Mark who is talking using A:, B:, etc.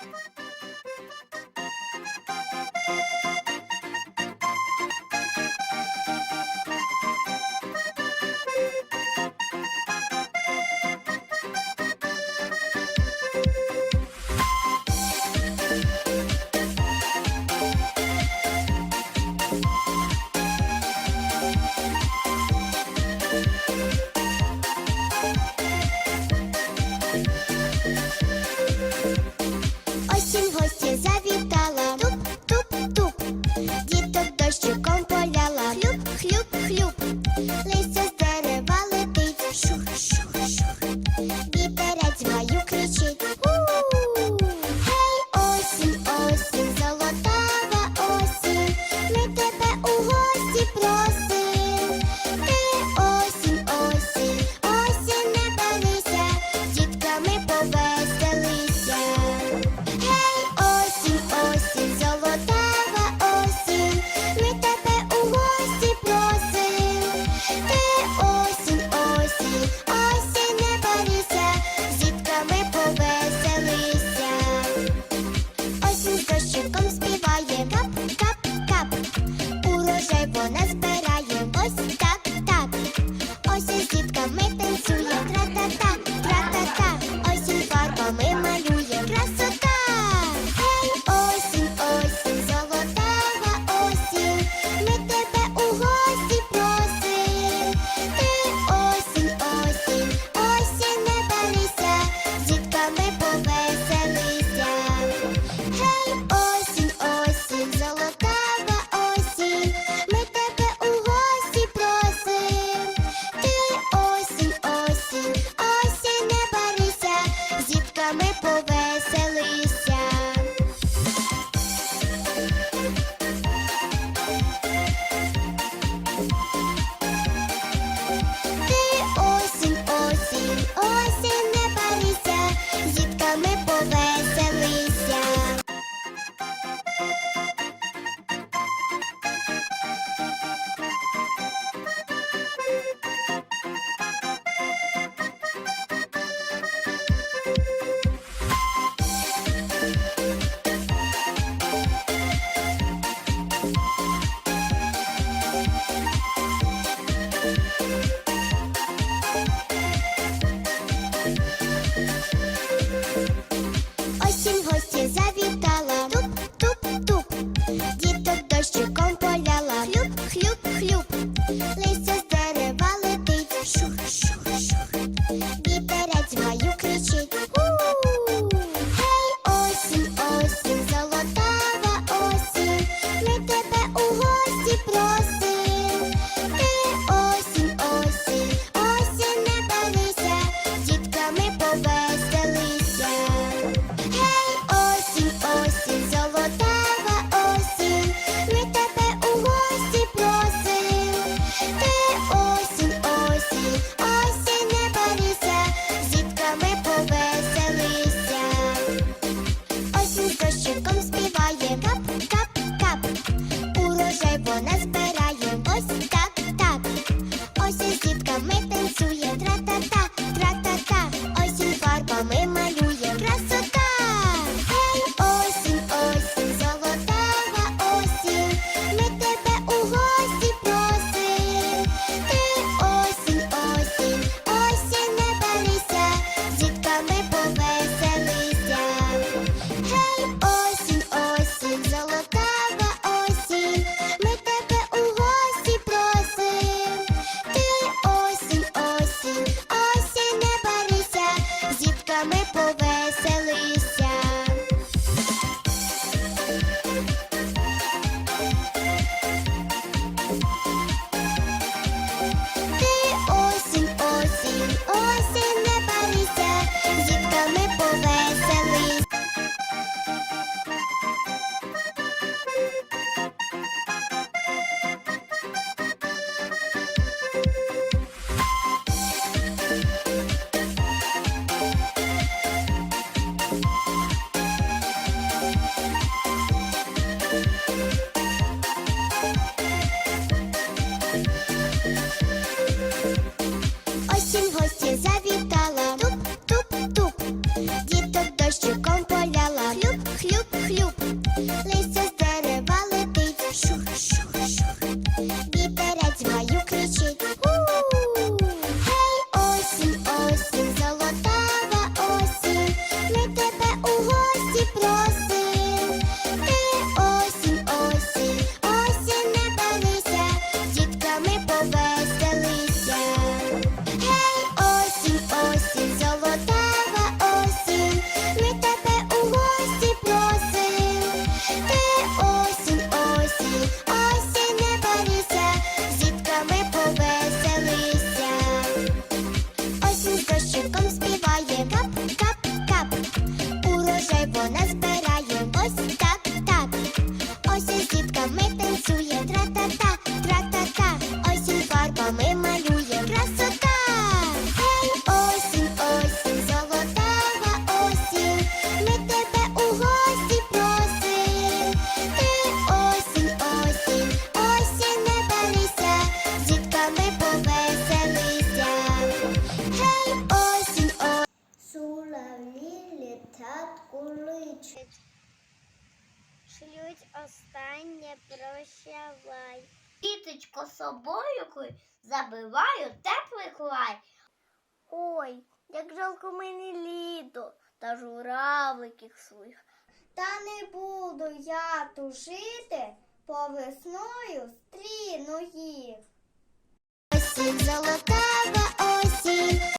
A: Осінь Rio, Rio. Татку личить. Шлють останнє прощавай.
B: Кіточко собою забиваю теплий край.
A: Ой, як жалко мені літо та журавликів своїх. Та не буду я тужити, по весною стріну їх. Осінь золотава осінь,